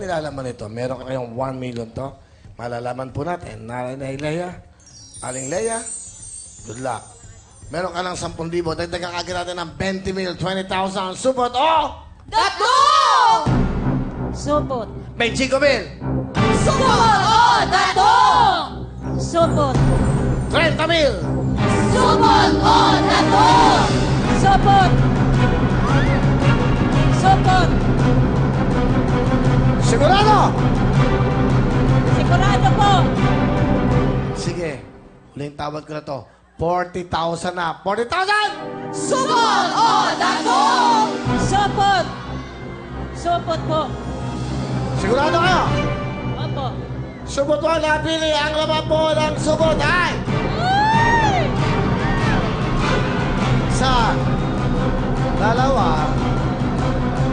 Nilalaman ito. Meron kayong 1 million to. Malalaman po natin. Nanay Leia, Aling Leia, good luck. Meron ka ng 10,000. Dagdagan agad natin ng 20 mil, 20,000. Supot o! Dato! Supot. 25 mil, Sumot o dato! Supot. 30 mil, Sumot o dato! Supot. Supot. Sigurado! Po. Sige, huling tawad ko na to. 40,000 na. 40,000! Sumot o dato! Supot. Supot po. Sigurado kayo? Opo. Subot mo napili ang laman po ng subot ay isa, dalawa,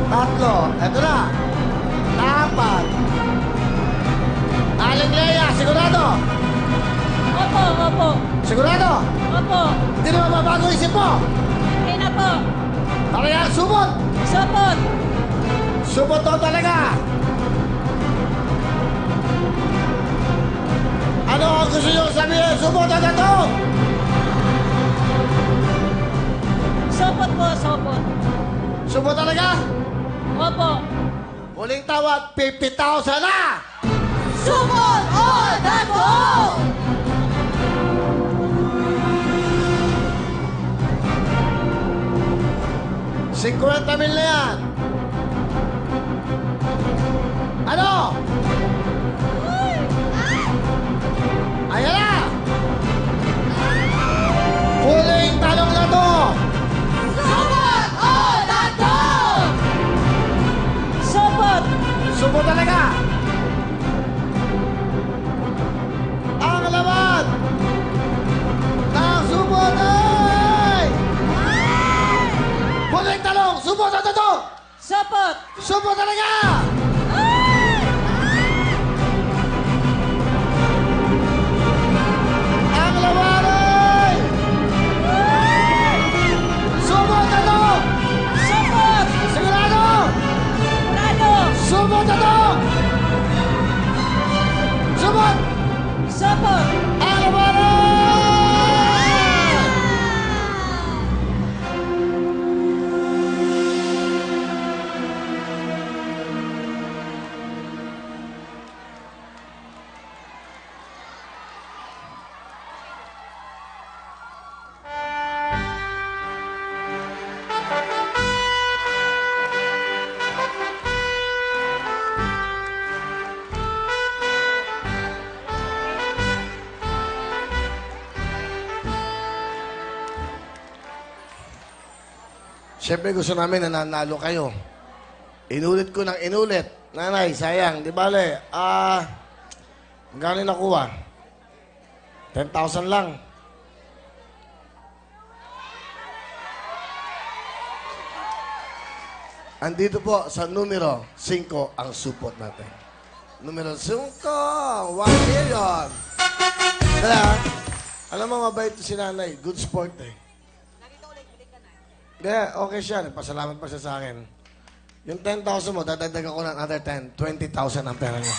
tatlo, eto na, apat, aling Leia, sigurado, Opo, opo. sigurado, Opo. hindi naman mabago isip mo, Okay na po. talaga subot, Supot. subot to talaga. Ano ang gusto nyo sabihin? Subot na to! Supot po, supot. Subot talaga? Opo. Huling tawad, 50,000 na! Sumot o dato! Cincuenta mil na yan. Ano? Tanong! Subot na to! Supot. Subo talaga! Ang laman ay... Subo. Sigurado! Sigurado. Subot na to! Subot! Supot. Siyempre gusto namin na nanalo kayo. Inulit ko ng inulit. Nanay, sayang. Di bale, ah... magkano nakuha? 10,000 lang. Andito po sa numero 5 ang support natin. Numero 5, 1 million. Kaya, alam mo, mabait si nanay. Good sport eh. Hindi, okay siya. Nagpasalamat pa siya sa akin. Yung 10,000 mo, dadagdag ako ng other 10. 20,000 ang pera niya.